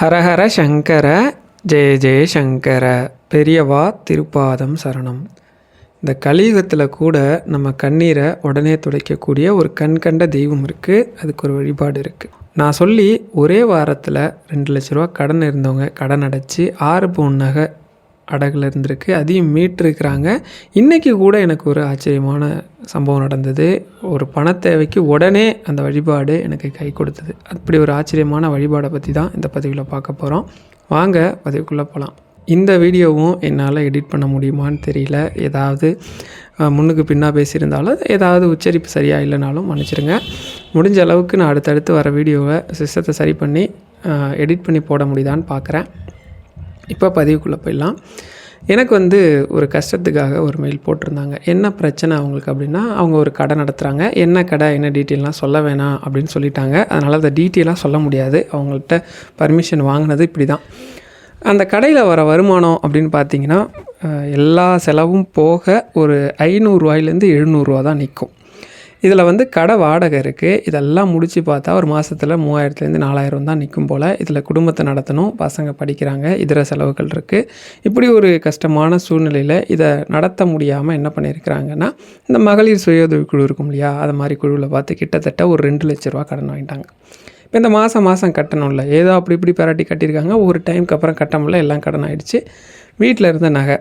ஹரஹர சங்கர ஜெய ஜெய சங்கர பெரியவா திருப்பாதம் சரணம். இந்த கலியுகத்தில் கூட நம்ம கண்ணீரை உடனே துடைக்கக்கூடிய ஒரு கண் கண்ட தெய்வம் இருக்குது அதுக்கு ஒரு வழிபாடு இருக்குது நான் சொல்லி ஒரே வாரத்தில் ரெண்டு லட்ச ரூபா கடன் இருந்தவங்க கடன் அடைச்சி ஆறு பவுன் நகை அடகில் இருந்திருக்கு அதையும் மீட்டிருக்கிறாங்க. இன்றைக்கி கூட எனக்கு ஒரு ஆச்சரியமான சம்பவம் நடந்தது. ஒரு பண தேவைக்கு உடனே அந்த வழிபாடு எனக்கு கை கொடுத்தது. அப்படி ஒரு ஆச்சரியமான வழிபாடை பற்றி தான் இந்த பதிவில் பார்க்க போகிறோம் வாங்க பதிவுக்குள்ளே போகலாம் இந்த வீடியோவும் என்னால் எடிட் பண்ண முடியுமான்னு தெரியல. ஏதாவது முன்னுக்கு பின்னாக பேசியிருந்தாலும் ஏதாவது உச்சரிப்பு சரியாக இல்லைனாலும் மன்னிச்சிடுங்க முடிஞ்ச அளவுக்கு நான் அடுத்தடுத்து வர வீடியோவை சிஸ்டத்தை சரி பண்ணி எடிட் பண்ணி போட முடியுதான்னு பார்க்குறேன் இப்போ பதிவுக்குள்ளே போயிடலாம். எனக்கு வந்து ஒரு கஷ்டத்துக்காக ஒரு மெயில் போட்டிருந்தாங்க. என்ன பிரச்சனை அவங்களுக்கு அப்படின்னா அவங்க ஒரு கடை நடத்துகிறாங்க என்ன கடை என்ன டீட்டெயிலாம் சொல்ல வேணாம் அப்படின்னு சொல்லிட்டாங்க. அதனால் அதை டீட்டெயிலாக சொல்ல முடியாது. அவங்கள்ட்ட பர்மிஷன் வாங்கினது இப்படி தான் அந்த கடையில் வர வருமானம் அப்படின்னு பார்த்தீங்கன்னா எல்லா செலவும் போக ஒரு ஐநூறுரூவாயிலேருந்து எழுநூறுரூவா தான் நிற்கும். இதில் வந்து கடை வாடகை இருக்குது இதெல்லாம் முடித்து பார்த்தா ஒரு மாதத்தில் மூவாயிரத்துலேருந்து நாலாயிரம் தான் நிற்கும் போல். இதில் குடும்பத்தை நடத்தணும். பசங்க படிக்கிறாங்க. இதர செலவுகள் இருக்குது இப்படி ஒரு கஷ்டமான சூழ்நிலையில் இதை நடத்த முடியாமல் என்ன பண்ணியிருக்கிறாங்கன்னா இந்த மகளிர் சுய உதவி குழு இருக்கும் இல்லையா? அது மாதிரி குழுவில் பார்த்து கிட்டத்தட்ட ஒரு ரெண்டு லட்ச ரூபா கடன் வாங்கிட்டாங்க. இப்போ இந்த மாதம் மாதம் கட்டணும்ல. ஏதோ அப்படி இப்படி பெராட்டி கட்டியிருக்காங்க. ஒரு டைமுக்கு அப்புறம் கட்ட முடியல. எல்லாம் கடன் ஆகிடுச்சு வீட்டில் இருந்த நகை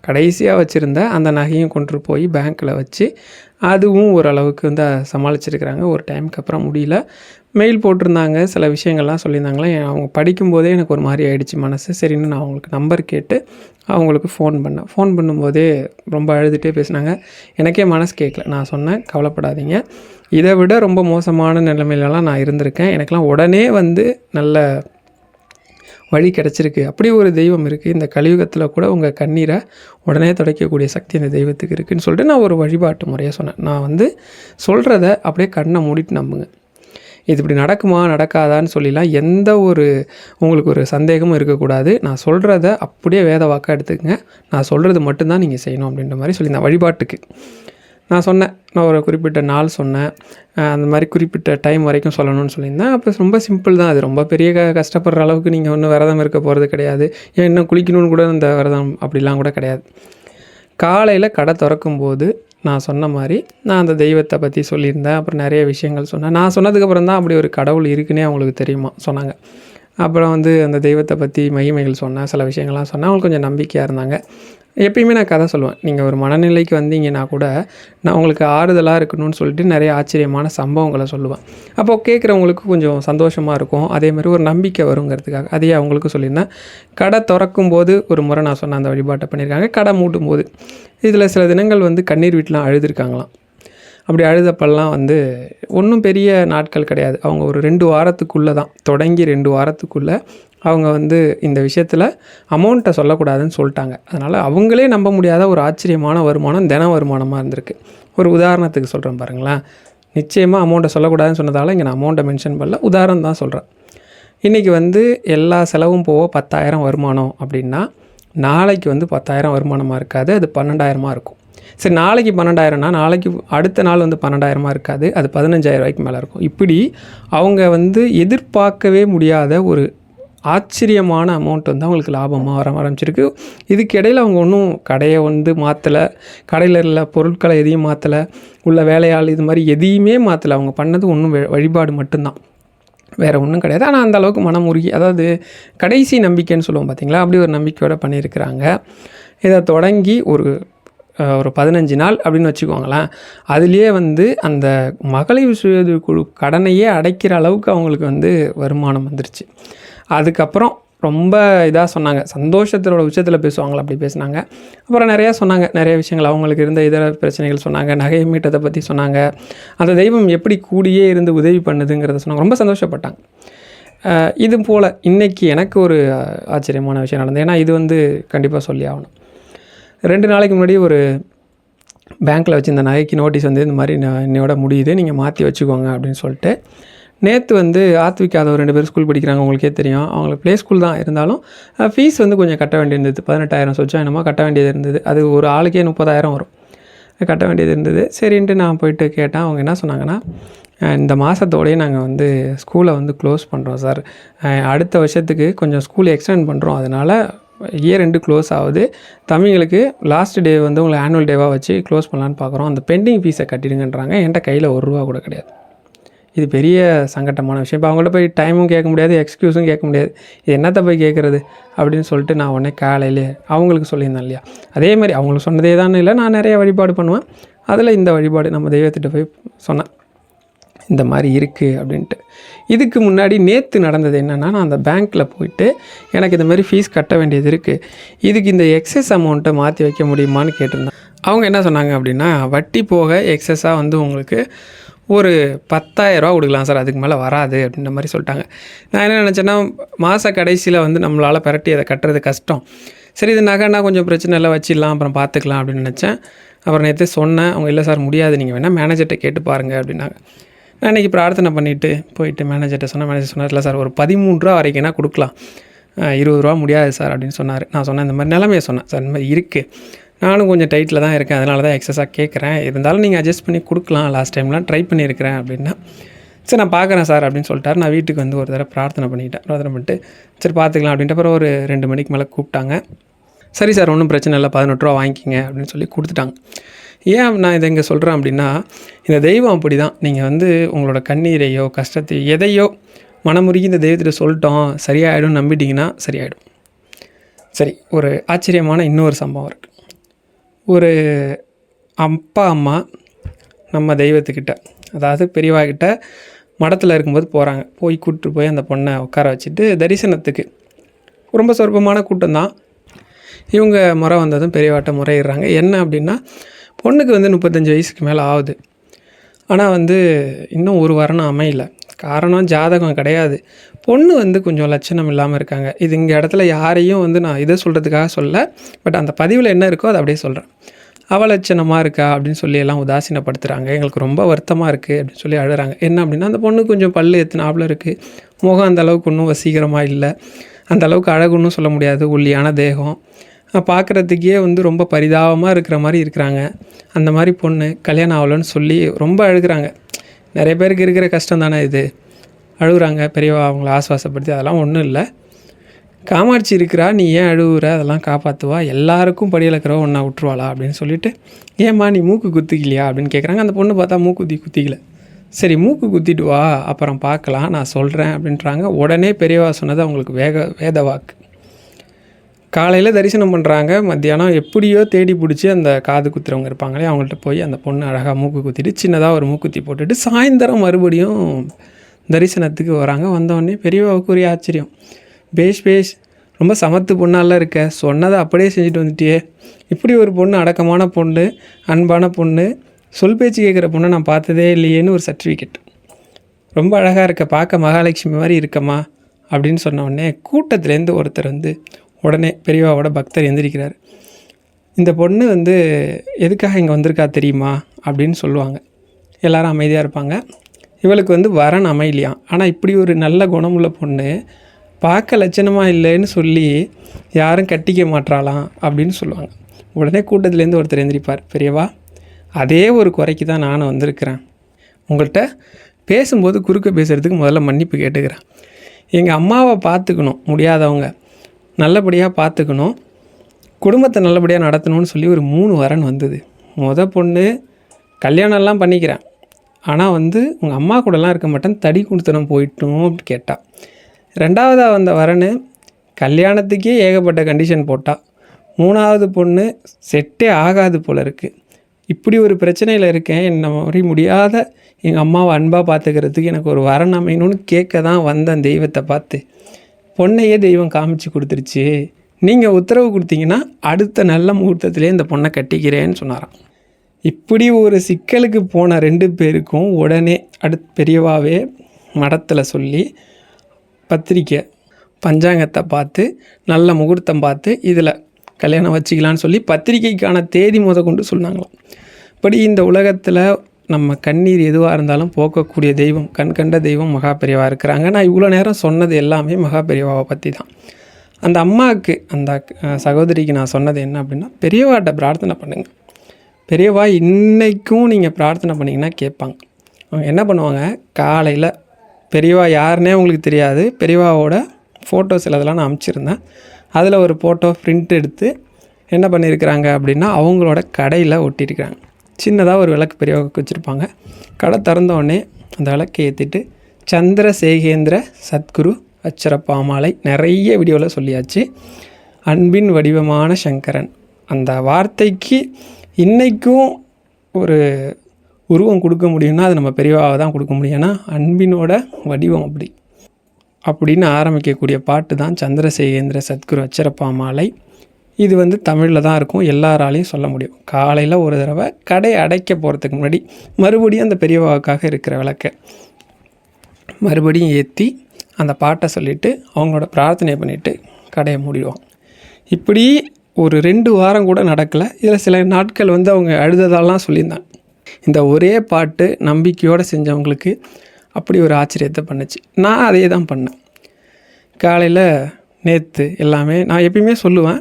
கடைசியாக வச்சுருந்த அந்த நகையும் கொண்டு போய் பேங்க்கில் வச்சு அதுவும் ஓரளவுக்கு வந்து சமாளிச்சிருக்கிறாங்க. ஒரு டைமுக்கு அப்புறம் முடியல. மெயில் போட்டிருந்தாங்க. சில விஷயங்கள்லாம் சொல்லியிருந்தாங்களே? அவங்க படிக்கும்போதே எனக்கு ஒரு மாதிரி ஆகிடுச்சு மனசு. சரின்னு நான் அவங்களுக்கு நம்பர் கேட்டு அவங்களுக்கு ஃபோன் பண்ணேன். ஃபோன் பண்ணும்போதே ரொம்ப அழுதுகிட்டே பேசினாங்க. எனக்கே மனசு கேட்கல. நான் சொன்னேன் கவலைப்படாதீங்க. இதை விட ரொம்ப மோசமான நிலைமையிலலாம் நான் இருந்திருக்கேன். எனக்கெலாம் உடனே வந்து நல்ல வழி கிடச்சிருக்கு. அப்படி ஒரு தெய்வம் இருக்குது இந்த கலியுகத்தில் கூட உங்கள் கண்ணீரை உடனே துடைக்கக்கூடிய சக்தி அந்த தெய்வத்துக்கு இருக்குதுன்னு சொல்லிட்டு நான் ஒரு வழிபாட்டு முறையாக சொன்னேன். நான் வந்து சொல்கிறத அப்படியே கண்ணை மூடிட்டு நம்புங்க. இது இப்படி நடக்குமா நடக்காதான்னு சொல்லிலாம் எந்த ஒரு உங்களுக்கு ஒரு சந்தேகமும் இருக்கக்கூடாது. நான் சொல்கிறத அப்படியே வேத வாக்காக எடுத்துக்கங்க. நான் சொல்கிறது மட்டும்தான் நீங்கள் செய்யணும் அப்படின்ற மாதிரி சொல்லியிருந்தேன் வழிபாட்டுக்கு நான் சொன்னேன். நான் ஒரு குறிப்பிட்ட நாள் சொன்னேன். அந்த மாதிரி குறிப்பிட்ட டைம் வரைக்கும் சொல்லணும்னு சொல்லியிருந்தேன். அப்போ ரொம்ப சிம்பிள் தான். அது ரொம்ப பெரிய க கஷ்டப்படுற அளவுக்கு நீங்கள் ஒன்றும் விரதம் இருக்க போகிறது கிடையாது. ஏன் இன்னும் குளிக்கணும்னு கூட இந்த விரதம் அப்படிலாம் கூட கிடையாது. காலையில் கடை திறக்கும்போது நான் சொன்ன மாதிரி நான் அந்த தெய்வத்தை பற்றி சொல்லியிருந்தேன். அப்புறம் நிறைய விஷயங்கள் சொன்னேன். நான் சொன்னதுக்கப்புறம் தான் அப்படி ஒரு கடவுள் இருக்குன்னே அவங்களுக்கு தெரியுமா? சொன்னாங்க. அப்புறம் வந்து அந்த தெய்வத்தை பற்றி மகிமைகள் சொன்னேன் சில விஷயங்கள்லாம் சொன்னால் அவங்களுக்கு கொஞ்சம் நம்பிக்கையாக இருந்தாங்க. எப்பயுமே நான் கதை சொல்லுவேன். நீங்கள் ஒரு மனநிலைக்கு வந்தீங்கன்னா கூட நான் உங்களுக்கு ஆறுதலாக இருக்கணும்னு சொல்லிட்டு நிறைய ஆச்சரியமான சம்பவங்களை சொல்லுவேன். அப்போ கேட்குறவங்களுக்கு கொஞ்சம் சந்தோஷமாக இருக்கும். அதே மாதிரி ஒரு நம்பிக்கை வருங்கிறதுக்காக. அதையே அவங்களுக்கு சொல்லியிருந்தேன். கடை திறக்கும் போது ஒரு முறை நான் சொன்ன அந்த வழிபாட்டை பண்ணியிருக்காங்க. கடை மூட்டும் போது இதில் சில தினங்கள் வந்து கண்ணீர் வீட்டிலாம் அழுதுருக்காங்களாம். அப்படி அழுதப்பெல்லாம் வந்து ஒன்றும் பெரிய நாட்கள் கிடையாது. அவங்க ஒரு ரெண்டு வாரத்துக்குள்ளே தான் தொடங்கி ரெண்டு வாரத்துக்குள்ளே அவங்க வந்து இந்த விஷயத்தில் அமௌண்ட்டை சொல்லக்கூடாதுன்னு சொல்லிட்டாங்க. அதனால் அவங்களே நம்ப முடியாத ஒரு ஆச்சரியமான வருமானம் தின வருமானமாக இருந்திருக்கு. ஒரு உதாரணத்துக்கு சொல்கிறேன் பாருங்களேன். நிச்சயமாக அமௌண்ட்டை சொல்லக்கூடாதுன்னு சொன்னதால் இங்கே நான் அமௌண்ட்டை மென்ஷன் பண்ணல உதாரணம் தான் சொல்கிறேன் இன்றைக்கி வந்து எல்லா செலவும் போக பத்தாயிரம் வருமானம் அப்படின்னா நாளைக்கு வந்து பத்தாயிரம் வருமானமாக இருக்காது அது பன்னெண்டாயிரமாக இருக்கும். சரி நாளைக்கு பன்னெண்டாயிரம்னா நாளைக்கு அடுத்த நாள் வந்து பன்னெண்டாயிரமாக இருக்காது. அது பதினஞ்சாயிரம் ரூபாய்க்கு மேலே இருக்கும். இப்படி அவங்க வந்து எதிர்பார்க்கவே முடியாத ஒரு ஆச்சரியமான அமௌண்ட் வந்து அவங்களுக்கு லாபமாக வர ஆரம்பிச்சிருக்கு. இதுக்கு இடையில் அவங்க ஒன்றும் கடையை வந்து மாற்றலை கடையில் உள்ள பொருட்களை எதையும் மாற்றலை உள்ள வேலையாள் இது மாதிரி எதையுமே மாற்றலை அவங்க பண்ணது ஒன்றும் வழிபாடு மட்டும்தான். வேறு ஒன்றும் கிடையாது. ஆனால் அந்த அளவுக்கு மனம் உருகி அதாவது கடைசி நம்பிக்கைன்னு சொல்லுவோம் பார்த்தீங்களா அப்படி ஒரு நம்பிக்கையோடு பண்ணியிருக்கிறாங்க. இதை தொடங்கி ஒரு ஒரு பதினஞ்சு நாள் அப்படின்னு வச்சுக்கோங்களேன். அதுலேயே வந்து அந்த மகளிர் சுய குழு கடனையே அடைக்கிற அளவுக்கு அவங்களுக்கு வந்து வருமானம் வந்துருச்சு. அதுக்கப்புறம் ரொம்ப இதாக சொன்னாங்க. சந்தோஷத்தோட உச்சத்தில் பேசுவாங்களா அப்படி பேசுனாங்க. அப்புறம் நிறையா சொன்னாங்க. நிறைய விஷயங்கள் அவங்களுக்கு இருந்த இதர பிரச்சனைகள் சொன்னாங்க. நகை மீட்டதை பற்றி சொன்னாங்க. அந்த தெய்வம் எப்படி கூடியே இருந்து உதவி பண்ணுதுங்கிறத சொன்னாங்க. ரொம்ப சந்தோஷப்பட்டாங்க. இது போல் இன்றைக்கி எனக்கு ஒரு ஆச்சரியமான விஷயம் நடந்தது. ஏன்னா இது வந்து கண்டிப்பாக சொல்லி ஆகணும். ரெண்டு நாளைக்கு முன்னாடி ஒரு பேங்க்கில் வச்சிருந்த நகைக்கு நோட்டீஸ் வந்து இந்த மாதிரி நான் என்னோட முடியுது நீங்கள் மாற்றி வச்சுக்கோங்க அப்படின்னு சொல்லிட்டு நேற்று வந்து ஆத்விகாத ஒரு ரெண்டு பேர் ஸ்கூல் படிக்கிறாங்க உங்களுக்கே தெரியும். அவங்களுக்கு ப்ளே ஸ்கூல் தான் இருந்தாலும் ஃபீஸ் வந்து கொஞ்சம் கட்ட வேண்டியிருந்தது. பதினெட்டாயிரம் சொச்சம் என்னமோ கட்ட வேண்டியது இருந்தது. அது ஒரு ஆளுக்கே முப்பதாயிரம் வரும். கட்ட வேண்டியது இருந்தது. சரின்ட்டு நான் போயிட்டு கேட்டேன். அவங்க என்ன சொன்னாங்கன்னா இந்த மாதத்தோடயே நாங்கள் வந்து ஸ்கூலை வந்து க்ளோஸ் பண்ணுறோம் சார் அடுத்த வருஷத்துக்கு கொஞ்சம் ஸ்கூல் எக்ஸ்டெண்ட் பண்ணுறோம் அதனால் இயர் ரெண்டு க்ளோஸ் ஆகுது. தமிழ்களுக்கு லாஸ்ட் டே வந்து உங்களை ஆனுவல் டேவாக வச்சு க்ளோஸ் பண்ணலான்னு பார்க்குறோம் அந்த பெண்டிங் ஃபீஸை கட்டிடுங்கன்றாங்க. என்கிட்ட கையில் ஒரு ரூபா கூட கிடையாது. இது பெரிய சங்கட்டமான விஷயம். இப்போ அவங்கள்ட்ட போய் டைமும் கேட்க முடியாது எக்ஸ்கியூஸும் கேட்க முடியாது. இது என்னத்தை போய் கேட்குறது அப்படின்னு சொல்லிட்டு நான் உடனே காலையிலே அவங்களுக்கு சொல்லியிருந்தேன் இல்லையா? அதே மாதிரி அவங்களுக்கு சொன்னதே தானே இல்லை நான் நிறைய வழிபாடு பண்ணுவேன். அதில் இந்த வழிபாடு நம்ம தெய்வத்திட்ட போய் சொன்னேன். இந்த மாதிரி இருக்குது அப்படின்ட்டு. இதுக்கு முன்னாடி நேற்று நடந்தது என்னென்னா நான் அந்த பேங்க்கில் போயிட்டு எனக்கு இந்த மாதிரி ஃபீஸ் கட்ட வேண்டியது இருக்குது இதுக்கு இந்த எக்ஸஸ் அமௌண்ட்டை மாற்றி வைக்க முடியுமான்னு கேட்டிருந்தேன். அவங்க என்ன சொன்னாங்க அப்படின்னா வட்டி போக எக்ஸஸாக வந்து உங்களுக்கு ஒரு பத்தாயிரரூவா கொடுக்கலாம் சார் அதுக்கு மேலே வராது அப்படின்ற மாதிரி சொல்லிட்டாங்க. நான் என்ன நினச்சேன்னா மாத கடைசியில் வந்து நம்மளால் பிரட்டி அதை கட்டுறது கஷ்டம். சரி இது நகைன்னா கொஞ்சம் பிரச்சனை இல்லை வச்சிடலாம் அப்புறம் பார்த்துக்கலாம் அப்படின்னு நினச்சேன். அப்புறம் நேற்று சொன்னேன் அவங்க இல்லை சார் முடியாது நீங்கள் வேணால் மேனேஜர்கிட்ட கேட்டு பாருங்கள் அப்படின்னாங்க. நான் பிரார்த்தனை பண்ணிவிட்டு போயிட்டு மேனேஜர்கிட்ட சொன்னால் மேனேஜர் சொன்னார் இல்லை சார் ஒரு பதிமூணு ரூபா வரைக்கும்னா கொடுக்கலாம். இருபது ரூபா முடியாது சார் அப்படின்னு சொன்னார். நான் சொன்னேன் இந்த மாதிரி நிலமையை சொன்னேன் சார் இந்த மாதிரி இருக்குது நானும் கொஞ்சம் டைட்டில் தான் இருக்கேன் அதனால தான் எக்ஸஸாக கேட்குறேன் இருந்தாலும் நீங்கள் அட்ஜஸ்ட் பண்ணி கொடுக்கலாம் லாஸ்ட் டைம்லாம் ட்ரை பண்ணியிருக்கிறேன் அப்படின்னா சரி நான் பார்க்குறேன் சார் அப்படின்னு சொல்லிட்டாரு. நான் வீட்டுக்கு வந்து ஒரு தடவை பிரார்த்தனை பண்ணிட்டேன். பிரார்த்தனை பண்ணிட்டு சரி பார்த்துக்கலாம் அப்படின்ட்டு அப்புறம் ஒரு ரெண்டு மணிக்கு மேலே கூப்பிட்டாங்க. சரி சார் ஒன்றும் பிரச்சனை இல்லை பதினெட்டு ரூபா வாங்கிக்கிங்க அப்படின்னு சொல்லி கொடுத்துட்டாங்க. ஏன் நான் இதை இங்கே சொல்கிறேன் அப்படின்னா இந்த தெய்வம் அப்படி தான் நீங்கள் வந்து உங்களோட கண்ணீரையோ கஷ்டத்தையோ எதையோ மனமுருகி இந்த தெய்வத்திட்ட சொல்லிட்டோம் சரியாயிடும் நம்பிட்டீங்கன்னா சரியாயிடும். சரி ஒரு ஆச்சரியமான இன்னொரு சம்பவம் இருக்குது ஒரு அப்பா அம்மா நம்ம தெய்வத்துக்கிட்ட அதாவது பெரியவா கிட்ட மடத்தில் இருக்கும்போது போகிறாங்க போய் கூப்பிட்டு போய் அந்த பொண்ணை உட்கார வச்சுட்டு தரிசனத்துக்கு. ரொம்ப சொற்பமான கூட்டம் தான் இவங்க முறை வந்ததும் பெரியவாட்ட முறையிடுறாங்க. என்ன அப்படின்னா பொண்ணுக்கு வந்து முப்பத்தஞ்சு வயசுக்கு மேலே ஆகுது. ஆனால் வந்து இன்னும் ஒரு வரணும் அமையல. காரணம் ஜாதகம் கிடையாது. பொண்ணு வந்து கொஞ்சம் லட்சணம் இல்லாமல் இருக்காங்க. இது இங்கே இடத்துல யாரையும் வந்து நான் இதை சொல்கிறதுக்காக சொல்ல பட் அந்த பதிவில் என்ன இருக்கோ அதை அப்படியே சொல்கிறேன் அவலட்சணமாக இருக்கா அப்படின்னு சொல்லி எல்லாம் உதாசீனப்படுத்துகிறாங்க எங்களுக்கு ரொம்ப வருத்தமாக இருக்குது அப்படின்னு சொல்லி அழுறாங்க. என்ன அப்படின்னா அந்த பொண்ணு கொஞ்சம் பல்லு எத்தனாப்பில் இருக்குது முகம் அந்த அளவுக்கு ஒன்றும் வசீகரமாக இல்லை. அந்த அளவுக்கு அழகுன்னு சொல்ல முடியாது. ஒல்லியான தேகம். பார்க்குறதுக்கே வந்து ரொம்ப பரிதாபமாக இருக்கிற மாதிரி இருக்கிறாங்க. அந்த மாதிரி பொண்ணு கல்யாணம் ஆகலன்னு சொல்லி ரொம்ப அழுகிறாங்க. நிறைய பேருக்கு இருக்கிற கஷ்டம் தானே இது. அழுகுறாங்க பெரியவா அவங்கள ஆஸ்வாசப்படுத்தி அதெல்லாம் ஒன்றும் இல்லை. காமாட்சி இருக்கிறா நீ ஏன் அழுகுற அதெல்லாம் காப்பாற்றுவா எல்லாருக்கும் படியலக்கிறவ ஒன்றா விட்டுருவாளா? அப்படின்னு சொல்லிட்டு ஏம்மா நீ மூக்கு குத்திக்கலையா? அப்படின்னு கேட்குறாங்க அந்த பொண்ணு பார்த்தா மூக்குத்தி குத்திக்கல. சரி மூக்கு குத்திட்டு வா அப்புறம் பார்க்கலாம் நான் சொல்கிறேன் அப்படின்றாங்க. உடனே பெரியவா சொன்னது அவங்களுக்கு வேக வேத வாக்கு காலையில் தரிசனம் பண்ணுறாங்க மத்தியானம் எப்படியோ தேடி பிடிச்சி அந்த காது குத்துறவங்க இருப்பாங்களே அவங்கள்ட்ட போய் அந்த பொண்ணு அழகாக மூக்கு குத்திட்டு சின்னதாக ஒரு மூக்குத்தி போட்டுட்டு சாயந்தரம் மறுபடியும் தரிசனத்துக்கு வராங்க. வந்தோடனே பெரியவாவுக்கு ஒரே ஆச்சரியம். பேஷ் பேஷ் ரொம்ப சமத்து பொண்ணாலாம் இருக்க. சொன்னதை அப்படியே செஞ்சுட்டு வந்துட்டியே. இப்படி ஒரு பொண்ணு அடக்கமான பொண்ணு அன்பான பொண்ணு சொல் பேச்சு கேட்குற பொண்ணை நான் பார்த்ததே இல்லையேன்னு ஒரு சர்டிஃபிகேட் ரொம்ப அழகாக இருக்க. பார்க்க மகாலட்சுமி மாதிரி இருக்கம்மா. அப்படின்னு சொன்ன உடனே கூட்டத்துலேருந்து ஒருத்தர் வந்து உடனே பெரியவாவோட பக்தர் எந்திரிக்கிறார். இந்த பொண்ணு வந்து எதுக்காக இங்கே வந்திருக்கா தெரியுமா? அப்படின்னு சொல்லுவாங்க. எல்லாரும் அமைதியாக இருப்பாங்க. இவளுக்கு வந்து வரன் அமையலையாம். ஆனால் இப்படி ஒரு நல்ல குணமுள்ள பொண்ணு பார்க்க லட்சணமாக இல்லைன்னு சொல்லி யாரும் கட்டிக்க மாட்றாளாம் அப்படின்னு சொல்லுவாங்க. உடனே கூட்டத்துலேருந்து ஒருத்தர் எந்திரிப்பார். பெரியவா அதே ஒரு குறைக்கு தான் நானும் வந்திருக்கிறேன். உங்கள்கிட்ட பேசும்போது குறுக்க பேசுகிறதுக்கு முதல்ல மன்னிப்பு கேட்டுக்கிறேன். எங்கள் அம்மாவை பார்த்துக்கணும். முடியாதவங்க. நல்லபடியாக பார்த்துக்கணும் குடும்பத்தை நல்லபடியாக நடத்தணும்னு சொல்லி ஒரு மூணு வரன் வந்தது. முத பொண்ணு கல்யாணம்லாம் பண்ணிக்கிறேன். ஆனால் வந்து உங்கள் அம்மா கூடலாம் இருக்க மாட்டேன். தடி கொடுத்தனம் போயிட்டோம் அப்படி கேட்டாள் ரெண்டாவதாக வந்த வரனு கல்யாணத்துக்கே ஏகப்பட்ட கண்டிஷன் போட்டா. மூணாவது பொண்ணு செட்டே ஆகாது போல இருக்குது இப்படி ஒரு பிரச்சனையில் இருக்கேன். என்னை மாதிரி முடியாத எங்கள் அம்மாவை அன்பாக பார்த்துக்கிறதுக்கு எனக்கு ஒரு வரன் அமையணும்னு கேட்க தான் வந்தேன் தெய்வத்தை பார்த்து. பொண்ணையே தெய்வம் காமிச்சு கொடுத்துருச்சு. நீங்கள் உத்தரவு கொடுத்தீங்கன்னா அடுத்த நல்ல முகூர்த்தத்திலே இந்த பொண்ணை கட்டிக்கிறேன்னு சொன்னாராம். இப்படி ஒரு சிக்கலுக்கு போன ரெண்டு பேருக்கும் உடனே அடுத் பெரியவாவே மடத்தில் சொல்லி பத்திரிக்கை பஞ்சாங்கத்தை பார்த்து நல்ல முகூர்த்தம் பார்த்து இதில் கல்யாணம் வச்சுக்கலான்னு சொல்லி பத்திரிக்கைக்கான தேதி முத கொண்டு சொன்னாங்களாம். இப்படி இந்த உலகத்தில் நம்ம கண்ணீர் எதுவாக இருந்தாலும் போக்கக்கூடிய தெய்வம் கண் கண்ட தெய்வம் மகாபெரியவாக இருக்கிறாங்க. நான் இவ்வளோ நேரம் சொன்னது எல்லாமே மகாபெரியவாவை பற்றி தான். அந்த அம்மாவுக்கு அந்த சகோதரிக்கு நான் சொன்னது என்ன அப்படின்னா பெரியவாட்ட பிரார்த்தனை பண்ணுங்கள் பெரியவா இன்றைக்கும் நீங்கள் பிரார்த்தனை பண்ணிங்கன்னா கேட்பாங்க. அவங்க என்ன பண்ணுவாங்க? காலையில் பெரியவா யாருன்னே உங்களுக்கு தெரியாது. பெரியவாவோட ஃபோட்டோஸ் சிலதெல்லாம் நான் அனுப்பிச்சிருந்தேன் அதில் ஒரு ஃபோட்டோ பிரிண்ட் எடுத்து என்ன பண்ணியிருக்கிறாங்க அப்படின்னா அவங்களோட கடையில் ஒட்டியிருக்கிறாங்க சின்னதாக ஒரு விளக்கு பெரியவாவுக்கு வச்சுருப்பாங்க. கடை திறந்தோடனே அந்த விளக்கை ஏற்றிட்டு சந்திரசேகேந்திர சத்குரு அச்சரப்பாமாலை நிறைய வீடியோவில் சொல்லியாச்சு. அன்பின் வடிவமான சங்கரன். அந்த வார்த்தைக்கு இன்றைக்கும் ஒரு உருவம் கொடுக்க முடியும்னா அது நம்ம பெரியவாவை தான் கொடுக்க முடியும். ஏன்னா அன்பினோட வடிவம் அப்படி. அப்படின்னு ஆரம்பிக்கக்கூடிய பாட்டு தான் சந்திரசேகேந்திர சத்குரு அச்சரப்பாமாலை இது வந்து தமிழில் தான் இருக்கும். எல்லாராலையும் சொல்ல முடியும். காலையில் ஒரு தடவை கடை அடைக்க போகிறதுக்கு முன்னாடி மறுபடியும் அந்த பெரியவாவுக்காக இருக்கிற விளக்கை. மறுபடியும் ஏற்றி அந்த பாட்டை சொல்லிவிட்டு அவங்களோட பிரார்த்தனை பண்ணிவிட்டு கடையை மூடிடுவாங்க இப்படி ஒரு ரெண்டு வாரம் கூட நடக்கலை. இதில் சில நாட்கள் வந்து அவங்க அழுததாலாம் சொல்லியிருந்தாங்க இந்த ஒரே பாட்டு நம்பிக்கையோடு செஞ்சவங்களுக்கு அப்படி ஒரு ஆச்சரியத்தை பண்ணுச்சு. நான் அதே தான் பண்ணேன். காலையில் நேற்று எல்லாமே நான் எப்பயுமே சொல்லுவேன்.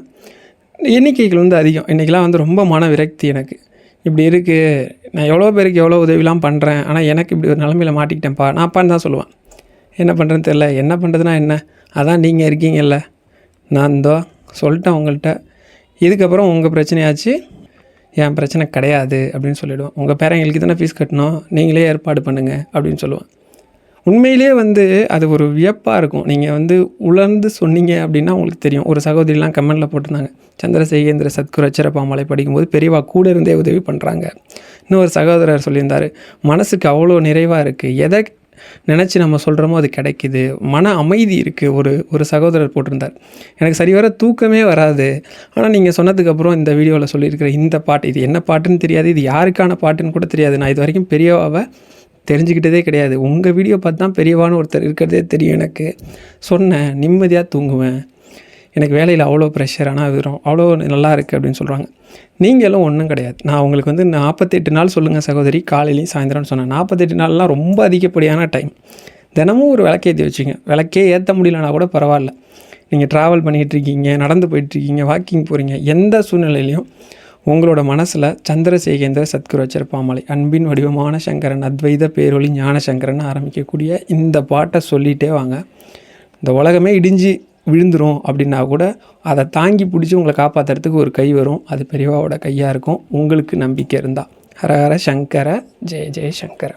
எண்ணிக்கைகள் வந்து அதிகம். இன்றைக்கெலாம் வந்து ரொம்ப மன விரக்தி எனக்கு. இப்படி இருக்குது நான் எவ்வளோ பேருக்கு எவ்வளோ உதவிலாம் பண்ணுறேன் ஆனால் எனக்கு இப்படி ஒரு நிலமையில மாட்டிக்கிட்டேன்ப்பா. நான் அப்பான்னு தான் சொல்லுவேன். என்ன பண்ணுறேன்னு தெரில என்ன பண்ணுறதுனா என்ன? அதான் நீங்கள் இருக்கீங்கல்ல. நான் இந்தோ சொல்லிட்டேன் உங்கள்கிட்ட. இதுக்கப்புறம் உங்கள் பிரச்சனையாச்சு. என் பிரச்சனை கிடையாது அப்படின்னு சொல்லிவிடுவேன் உங்கள் பேரங்களுக்கு தானே ஃபீஸ் கட்டணும். நீங்களே ஏற்பாடு பண்ணுங்கள் அப்படின்னு சொல்லுவேன். உண்மையிலே வந்து அது ஒரு வியப்பாக இருக்கும். நீங்கள் வந்து உலர்ந்து சொன்னீங்க அப்படின்னா உங்களுக்கு தெரியும். ஒரு சகோதரிலாம் கமெண்டில் போட்டிருந்தாங்க. சந்திரசேகேந்திர சத்குரு அச்சரப்பாமலை படிக்கும்போது பெரியவா கூட இருந்தே உதவி பண்ணுறாங்க இன்னொரு சகோதரர் சொல்லியிருந்தார் மனசுக்கு அவ்வளோ நிறைவாக இருக்குது எதை நினச்சி நம்ம சொல்கிறோமோ அது கிடைக்குது. மன அமைதி இருக்குது ஒரு ஒரு சகோதரர் போட்டிருந்தார். எனக்கு சரிவர தூக்கமே வராது. ஆனால் நீங்கள் சொன்னதுக்கப்புறம் இந்த வீடியோவில் சொல்லியிருக்கிற இந்த பாட்டு இது என்ன பாட்டுன்னு தெரியாது. இது யாருக்கான பாட்டுன்னு கூட தெரியாது. நான் இது வரைக்கும் பெரியவாவை தெரிஞ்சுக்கிட்டதே கிடையாது. உங்கள் வீடியோ பார்த்து தான் பெரியவான்னு ஒருத்தர் இருக்கிறதே தெரியும் எனக்கு. சொன்னேன் நிம்மதியாக தூங்குவேன். எனக்கு வேலையில் அவ்வளோ ப்ரெஷர் ஆனால் அது அவ்வளோ நல்லா இருக்குது அப்படின்னு சொல்கிறாங்க நீங்களும் ஒன்றும் கிடையாது. நான் உங்களுக்கு வந்து நாற்பத்தெட்டு நாள் சொல்லுங்கள் சகோதரி. காலையிலையும் சாயந்தரம்னு சொன்னேன். நாற்பத்தெட்டு நாள்லாம் ரொம்ப அதிகப்படியான டைம் தினமும் ஒரு விளக்கேற்றி வச்சுங்க. விளக்கே ஏற்ற முடியலனா கூட பரவாயில்ல. நீங்கள் ட்ராவல் பண்ணிகிட்டு இருக்கீங்க நடந்து போயிட்டுருக்கீங்க வாக்கிங் போகிறீங்க எந்த சூழ்நிலையிலையும் உங்களோட மனசில் சந்திரசேகேந்திர சத்குரு வச்சிருப்பாமலை. அன்பின் வடிவமான சங்கரன் அத்வைத பேரொளி ஞான சங்கரன் ஆரம்பிக்கக்கூடிய இந்த பாட்டை சொல்லிகிட்டே வாங்க. இந்த உலகமே இடிஞ்சு விழுந்துரும் அப்படின்னா கூட அதை தாங்கி பிடிச்சி உங்களை காப்பாற்றுறதுக்கு ஒரு கை வரும். அது பெரியவாவோட கையாக இருக்கும். உங்களுக்கு நம்பிக்கை இருந்தால் ஹர ஹர சங்கர ஜெய ஜெய சங்கர.